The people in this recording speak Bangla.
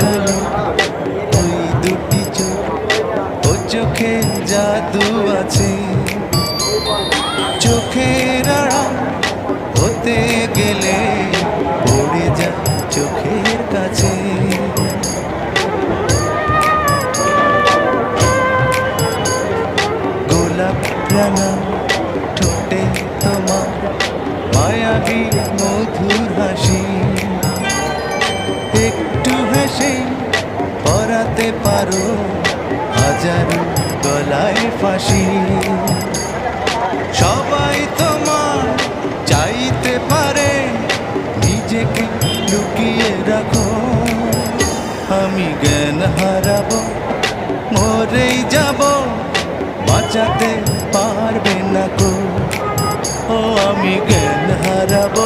কালো ওই চোখ ও চোখে জাদু আছে গেলে চোখের কাছে। ঠোঁটে তোমার মধুর হাসি। পরাতে পারো হাজারো গলায় ফাঁসি। সবাই তোমার চাইতে পারে নিজেকে লুকিয়ে রাখো। আমি জ্ঞান হারাবো, মরেই যাব, বাঁচাতে পারবে না কো ও, আমি জ্ঞান হারাবো